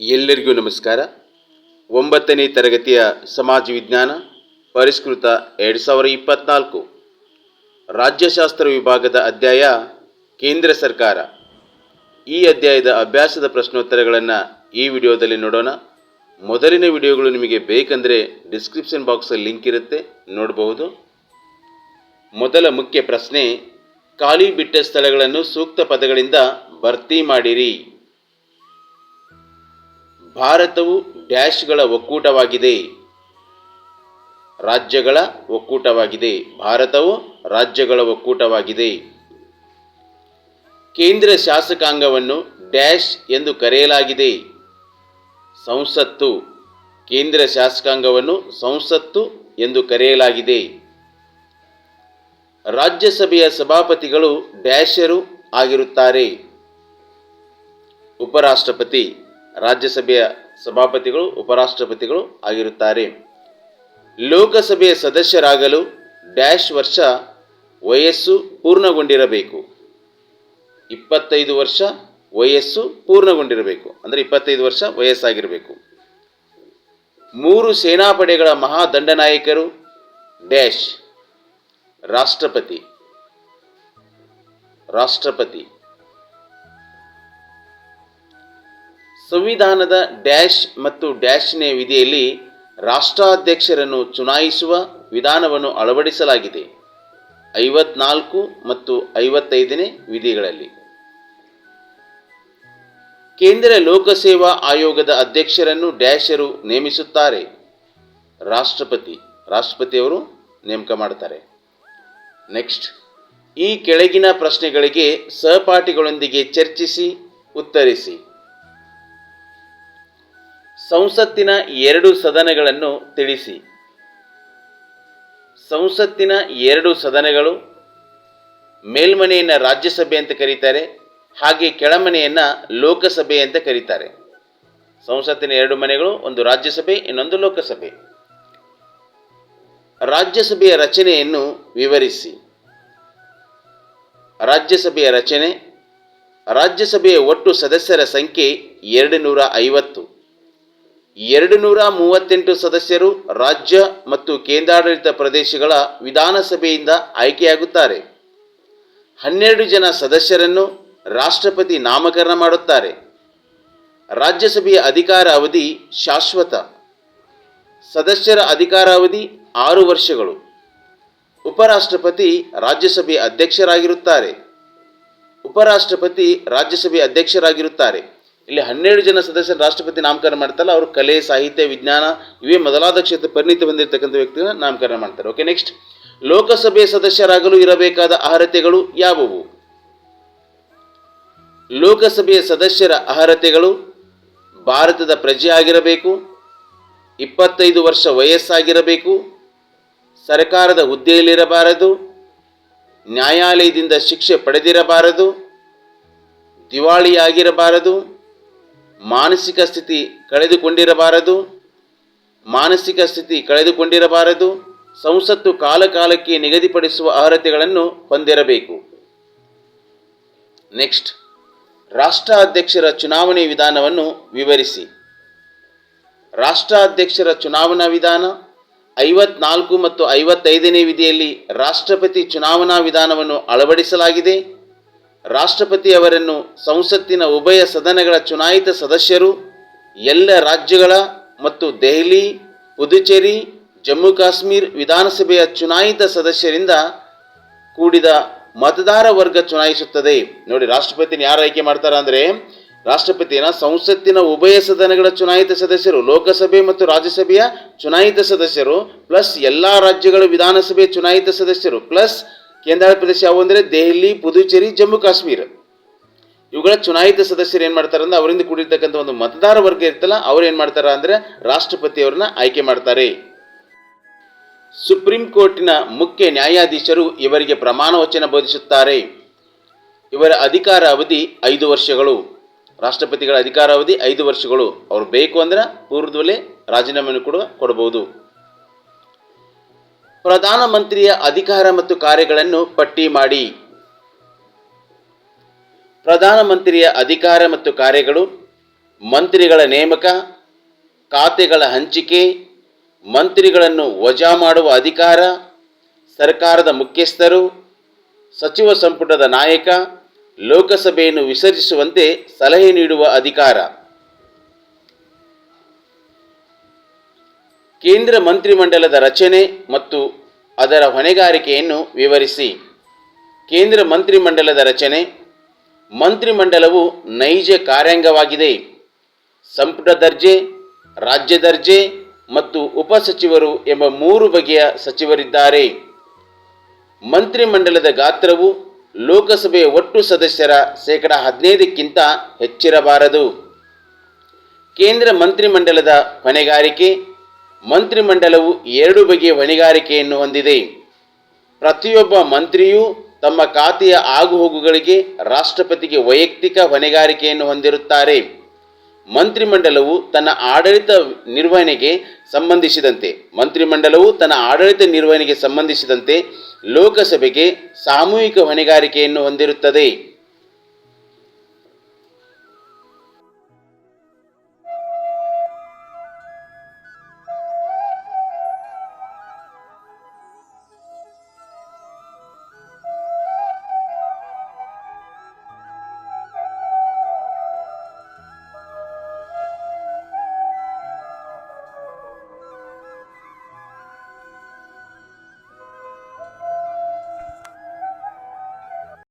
ಎಲ್ಲರಿಗೂ ನಮಸ್ಕಾರ. ಒಂಬತ್ತನೇ ತರಗತಿಯ ಸಮಾಜ ವಿಜ್ಞಾನ ಪರಿಷ್ಕೃತ ಎರಡು ಸಾವಿರ ಇಪ್ಪತ್ನಾಲ್ಕು. ರಾಜ್ಯಶಾಸ್ತ್ರ ವಿಭಾಗದ ಅಧ್ಯಾಯ, ಕೇಂದ್ರ ಸರ್ಕಾರ. ಈ ಅಧ್ಯಾಯದ ಅಭ್ಯಾಸದ ಪ್ರಶ್ನೋತ್ತರಗಳನ್ನು ಈ ವಿಡಿಯೋದಲ್ಲಿ ನೋಡೋಣ. ಮೊದಲಿನ ವಿಡಿಯೋಗಳು ನಿಮಗೆ ಬೇಕಂದರೆ ಡಿಸ್ಕ್ರಿಪ್ಷನ್ ಬಾಕ್ಸಲ್ಲಿ ಲಿಂಕ್ ಇರುತ್ತೆ, ನೋಡಬಹುದು. ಮೊದಲ ಮುಖ್ಯ ಪ್ರಶ್ನೆ, ಖಾಲಿ ಬಿಟ್ಟ ಸ್ಥಳಗಳನ್ನು ಸೂಕ್ತ ಪದಗಳಿಂದ ಭರ್ತಿ ಮಾಡಿರಿ. ಭಾರತವು ಡ್ಯಾಶ್ಗಳ ಒಕ್ಕೂಟವಾಗಿದೆ. ರಾಜ್ಯಗಳ ಒಕ್ಕೂಟವಾಗಿದೆ. ಭಾರತವು ರಾಜ್ಯಗಳ ಒಕ್ಕೂಟವಾಗಿದೆ. ಕೇಂದ್ರ ಶಾಸಕಾಂಗವನ್ನು ಡ್ಯಾಶ್ ಎಂದು ಕರೆಯಲಾಗಿದೆ. ಸಂಸತ್ತು, ಕೇಂದ್ರ ಶಾಸಕಾಂಗವನ್ನು ಸಂಸತ್ತು ಎಂದು ಕರೆಯಲಾಗಿದೆ. ರಾಜ್ಯಸಭೆಯ ಸಭಾಪತಿಗಳು ಡ್ಯಾಶರು ಆಗಿರುತ್ತಾರೆ. ಉಪರಾಷ್ಟ್ರಪತಿ ರಾಜ್ಯಸಭೆಯ ಸಭಾಪತಿಗಳು, ಉಪರಾಷ್ಟ್ರಪತಿಗಳು ಆಗಿರುತ್ತಾರೆ. ಲೋಕಸಭೆಯ ಸದಸ್ಯರಾಗಲು ಡ್ಯಾಶ್ ವರ್ಷ ವಯಸ್ಸು ಪೂರ್ಣಗೊಂಡಿರಬೇಕು. ಇಪ್ಪತ್ತೈದು ವರ್ಷ ವಯಸ್ಸು ಪೂರ್ಣಗೊಂಡಿರಬೇಕು. ಅಂದರೆ ಇಪ್ಪತ್ತೈದು ವರ್ಷ ವಯಸ್ಸಾಗಿರಬೇಕು. ಮೂರು ಸೇನಾಪಡೆಗಳ ಮಹಾದಂಡನಾಯಕರು ಡ್ಯಾಶ್ ರಾಷ್ಟ್ರಪತಿ. ರಾಷ್ಟ್ರಪತಿ. ಸಂವಿಧಾನದ ಡ್ಯಾಶ್ ಮತ್ತು ಡ್ಯಾಶ್ನೇ ವಿಧಿಯಲ್ಲಿ ರಾಷ್ಟ್ರಾಧ್ಯಕ್ಷರನ್ನು ಚುನಾಯಿಸುವ ವಿಧಾನವನ್ನು ಅಳವಡಿಸಲಾಗಿದೆ. ಐವತ್ನಾಲ್ಕು ಮತ್ತು ಐವತ್ತೈದನೇ ವಿಧಿಗಳಲ್ಲಿ. ಕೇಂದ್ರ ಲೋಕಸೇವಾ ಆಯೋಗದ ಅಧ್ಯಕ್ಷರನ್ನು ಡ್ಯಾಶರು ನೇಮಿಸುತ್ತಾರೆ. ರಾಷ್ಟ್ರಪತಿ, ರಾಷ್ಟ್ರಪತಿಯವರು ನೇಮಕ ಮಾಡ್ತಾರೆ ನೆಕ್ಸ್ಟ್, ಈ ಕೆಳಗಿನ ಪ್ರಶ್ನೆಗಳಿಗೆ ಸಹಪಾಠಿಗಳೊಂದಿಗೆ ಚರ್ಚಿಸಿ, ಉತ್ತರಿಸಿ. ಸಂಸತ್ತಿನ ಎರಡು ಸದನಗಳನ್ನು ತಿಳಿಸಿ. ಸಂಸತ್ತಿನ ಎರಡು ಸದನಗಳು ಮೇಲ್ಮನೆಯನ್ನು ರಾಜ್ಯಸಭೆ ಅಂತ ಕರೀತಾರೆ, ಹಾಗೆ ಕೆಳಮನೆಯನ್ನು ಲೋಕಸಭೆ ಅಂತ ಕರೀತಾರೆ. ಸಂಸತ್ತಿನ ಎರಡು ಮನೆಗಳು, ಒಂದು ರಾಜ್ಯಸಭೆ, ಇನ್ನೊಂದು ಲೋಕಸಭೆ. ರಾಜ್ಯಸಭೆಯ ರಚನೆಯನ್ನು ವಿವರಿಸಿ. ರಾಜ್ಯಸಭೆಯ ರಚನೆ, ರಾಜ್ಯಸಭೆಯ ಒಟ್ಟು ಸದಸ್ಯರ ಸಂಖ್ಯೆ ಎರಡು ನೂರ ಐವತ್ತು. ಎರಡು ನೂರ ಮೂವತ್ತೆಂಟು ಸದಸ್ಯರು ರಾಜ್ಯ ಮತ್ತು ಕೇಂದ್ರಾಡಳಿತ ಪ್ರದೇಶಗಳ ವಿಧಾನಸಭೆಯಿಂದ ಆಯ್ಕೆಯಾಗುತ್ತಾರೆ. ಹನ್ನೆರಡು ಜನ ಸದಸ್ಯರನ್ನು ರಾಷ್ಟ್ರಪತಿ ನಾಮಕರಣ ಮಾಡುತ್ತಾರೆ. ರಾಜ್ಯಸಭೆಯ ಅಧಿಕಾರ ಅವಧಿ ಶಾಶ್ವತ. ಸದಸ್ಯರ ಅಧಿಕಾರಾವಧಿ ಆರು ವರ್ಷಗಳು. ಉಪರಾಷ್ಟ್ರಪತಿ ರಾಜ್ಯಸಭೆಯ ಅಧ್ಯಕ್ಷರಾಗಿರುತ್ತಾರೆ. ಉಪರಾಷ್ಟ್ರಪತಿ ರಾಜ್ಯಸಭೆಯ ಅಧ್ಯಕ್ಷರಾಗಿರುತ್ತಾರೆ. ಇಲ್ಲಿ ಹನ್ನೆರಡು ಜನ ಸದಸ್ಯರು ರಾಷ್ಟ್ರಪತಿ ನಾಮಕರಣ ಮಾಡ್ತಾರಲ್ಲ, ಅವರು ಕಲೆ, ಸಾಹಿತ್ಯ, ವಿಜ್ಞಾನ ಇವೇ ಮೊದಲಾದ ಕ್ಷೇತ್ರ ಪರಿಣಿತಿ ಹೊಂದಿರತಕ್ಕಂಥ ವ್ಯಕ್ತಿಗಳನ್ನ ನಾಮಕರಣ ಮಾಡ್ತಾರೆ. ಓಕೆ ನೆಕ್ಸ್ಟ್ ಲೋಕಸಭೆ ಸದಸ್ಯರಾಗಲು ಇರಬೇಕಾದ ಅರ್ಹತೆಗಳು ಯಾವುವು? ಲೋಕಸಭೆಯ ಸದಸ್ಯರ ಅರ್ಹತೆಗಳು ಭಾರತದ ಪ್ರಜೆಯಾಗಿರಬೇಕು ಇಪ್ಪತ್ತೈದು ವರ್ಷ ವಯಸ್ಸಾಗಿರಬೇಕು, ಸರ್ಕಾರದ ಹುದ್ದೆಯಲ್ಲಿರಬಾರದು, ನ್ಯಾಯಾಲಯದಿಂದ ಶಿಕ್ಷೆ ಪಡೆದಿರಬಾರದು, ದಿವಾಳಿಯಾಗಿರಬಾರದು ಮಾನಸಿಕ ಸ್ಥಿತಿ ಕಳೆದುಕೊಂಡಿರಬಾರದು. ಮಾನಸಿಕ ಸ್ಥಿತಿ ಕಳೆದುಕೊಂಡಿರಬಾರದು. ಸಂಸತ್ತು ಕಾಲಕಾಲಕ್ಕೆ ನಿಗದಿಪಡಿಸುವ ಅರ್ಹತೆಗಳನ್ನು ಹೊಂದಿರಬೇಕು. ನೆಕ್ಸ್ಟ್, ರಾಷ್ಟ್ರಾಧ್ಯಕ್ಷರ ಚುನಾವಣೆ ವಿಧಾನವನ್ನು ವಿವರಿಸಿ. ರಾಷ್ಟ್ರಾಧ್ಯಕ್ಷರ ಚುನಾವಣಾ ವಿಧಾನ, ಐವತ್ನಾಲ್ಕು ಮತ್ತು ಐವತ್ತೈದನೇ ವಿಧಿಯಲ್ಲಿ ರಾಷ್ಟ್ರಪತಿ ಚುನಾವಣಾ ವಿಧಾನವನ್ನು ಅಳವಡಿಸಲಾಗಿದೆ. ರಾಷ್ಟ್ರಪತಿ ಅವರನ್ನು ಸಂಸತ್ತಿನ ಉಭಯ ಸದನಗಳ ಚುನಾಯಿತ ಸದಸ್ಯರು, ಎಲ್ಲ ರಾಜ್ಯಗಳ ಮತ್ತು ದೆಹಲಿ, ಪುದುಚೇರಿ, ಜಮ್ಮು ಕಾಶ್ಮೀರ್ ವಿಧಾನಸಭೆಯ ಚುನಾಯಿತ ಸದಸ್ಯರಿಂದ ಕೂಡಿದ ಮತದಾರ ವರ್ಗ ಚುನಾಯಿಸುತ್ತದೆ. ನೋಡಿ, ರಾಷ್ಟ್ರಪತಿನ ಯಾರು ಆಯ್ಕೆ ಮಾಡ್ತಾರೆ ಅಂದರೆ, ರಾಷ್ಟ್ರಪತಿನ ಸಂಸತ್ತಿನ ಉಭಯ ಸದನಗಳ ಚುನಾಯಿತ ಸದಸ್ಯರು, ಲೋಕಸಭೆ ಮತ್ತು ರಾಜ್ಯಸಭೆಯ ಚುನಾಯಿತ ಸದಸ್ಯರು, ಪ್ಲಸ್ ಎಲ್ಲ ರಾಜ್ಯಗಳ ವಿಧಾನಸಭೆ ಚುನಾಯಿತ ಸದಸ್ಯರು, ಪ್ಲಸ್ ಕೇಂದ್ರಾಡಳಿತ ಪ್ರದೇಶ ಯಾವುವು ಅಂದರೆ ದೆಹಲಿ, ಪುದುಚೇರಿ, ಜಮ್ಮು, ಕಾಶ್ಮೀರ. ಇವುಗಳ ಚುನಾಯಿತ ಸದಸ್ಯರು ಏನು ಮಾಡ್ತಾರೆ ಅಂದ್ರೆ ಅವರಿಂದ ಕೂಡಿರ್ತಕ್ಕಂಥ ಒಂದು ಮತದಾರ ವರ್ಗ ಇರ್ತಲ್ಲ ಅವ್ರು ಏನು ಮಾಡ್ತಾರ ಅಂದರೆ ರಾಷ್ಟ್ರಪತಿಯವ್ರನ್ನ ಆಯ್ಕೆ ಮಾಡ್ತಾರೆ. ಸುಪ್ರೀಂ ಕೋರ್ಟಿನ ಮುಖ್ಯ ನ್ಯಾಯಾಧೀಶರು ಇವರಿಗೆ ಪ್ರಮಾಣ ವಚನ ಬೋಧಿಸುತ್ತಾರೆ. ಇವರ ಅಧಿಕಾರ ಅವಧಿ ಐದು ವರ್ಷಗಳು. ರಾಷ್ಟ್ರಪತಿಗಳ ಅಧಿಕಾರ ಅವಧಿ ಐದು ವರ್ಷಗಳು. ಅವ್ರು ಬೇಕು ಅಂದ್ರೆ ಪೂರ್ವದಲ್ಲೇ ರಾಜೀನಾಮೆಯನ್ನು ಕೂಡ ಕೊಡಬಹುದು ಪ್ರಧಾನಮಂತ್ರಿಯ ಅಧಿಕಾರ ಮತ್ತು ಕಾರ್ಯಗಳನ್ನು ಪಟ್ಟಿ ಮಾಡಿ. ಪ್ರಧಾನಮಂತ್ರಿಯ ಅಧಿಕಾರ ಮತ್ತು ಕಾರ್ಯಗಳು, ಮಂತ್ರಿಗಳ ನೇಮಕ, ಖಾತೆಗಳ ಹಂಚಿಕೆ, ಮಂತ್ರಿಗಳನ್ನು ವಜಾ ಮಾಡುವ ಅಧಿಕಾರ, ಸರ್ಕಾರದ ಮುಖ್ಯಸ್ಥರು, ಸಚಿವ ಸಂಪುಟದ ನಾಯಕ, ಲೋಕಸಭೆಯನ್ನು ವಿಸರ್ಜಿಸುವಂತೆ ಸಲಹೆ ನೀಡುವ ಅಧಿಕಾರ. ಕೇಂದ್ರ ಮಂತ್ರಿಮಂಡಲದ ರಚನೆ ಮತ್ತು ಅದರ ಹೊಣೆಗಾರಿಕೆಯನ್ನು ವಿವರಿಸಿ. ಕೇಂದ್ರ ಮಂತ್ರಿಮಂಡಲದ ರಚನೆ. ಮಂತ್ರಿಮಂಡಲವು ನೈಜ ಕಾರ್ಯಾಂಗವಾಗಿದೆ. ಸಂಪುಟ ದರ್ಜೆ, ರಾಜ್ಯ ದರ್ಜೆ ಮತ್ತು ಉಪಸಚಿವರು ಎಂಬ ಮೂರು ಬಗೆಯ ಸಚಿವರಿದ್ದಾರೆ. ಮಂತ್ರಿಮಂಡಲದ ಗಾತ್ರವು ಲೋಕಸಭೆಯ ಒಟ್ಟು ಸದಸ್ಯರ ಶೇಕಡ ಹದಿನೈದಕ್ಕಿಂತ ಹೆಚ್ಚಿರಬಾರದು. ಕೇಂದ್ರ ಮಂತ್ರಿಮಂಡಲದ ಹೊಣೆಗಾರಿಕೆ ಮಂತ್ರಿಮಂಡಲವು ಎರಡು ಬಗೆಯ ಹೊಣೆಗಾರಿಕೆಯನ್ನು ಹೊಂದಿದೆ. ಪ್ರತಿಯೊಬ್ಬ ಮಂತ್ರಿಯೂ ತಮ್ಮ ಖಾತೆಯ ಆಗುಹೋಗುಗಳಿಗೆ ರಾಷ್ಟ್ರಪತಿಗೆ ವೈಯಕ್ತಿಕ ಹೊಣೆಗಾರಿಕೆಯನ್ನು ಹೊಂದಿರುತ್ತಾರೆ. ಮಂತ್ರಿಮಂಡಲವು ತನ್ನ ಆಡಳಿತ ನಿರ್ವಹಣೆಗೆ ಸಂಬಂಧಿಸಿದಂತೆ, ಮಂತ್ರಿಮಂಡಲವು ತನ್ನ ಆಡಳಿತ ನಿರ್ವಹಣೆಗೆ ಸಂಬಂಧಿಸಿದಂತೆ ಲೋಕಸಭೆಗೆ ಸಾಮೂಹಿಕ ಹೊಣೆಗಾರಿಕೆಯನ್ನು ಹೊಂದಿರುತ್ತದೆ.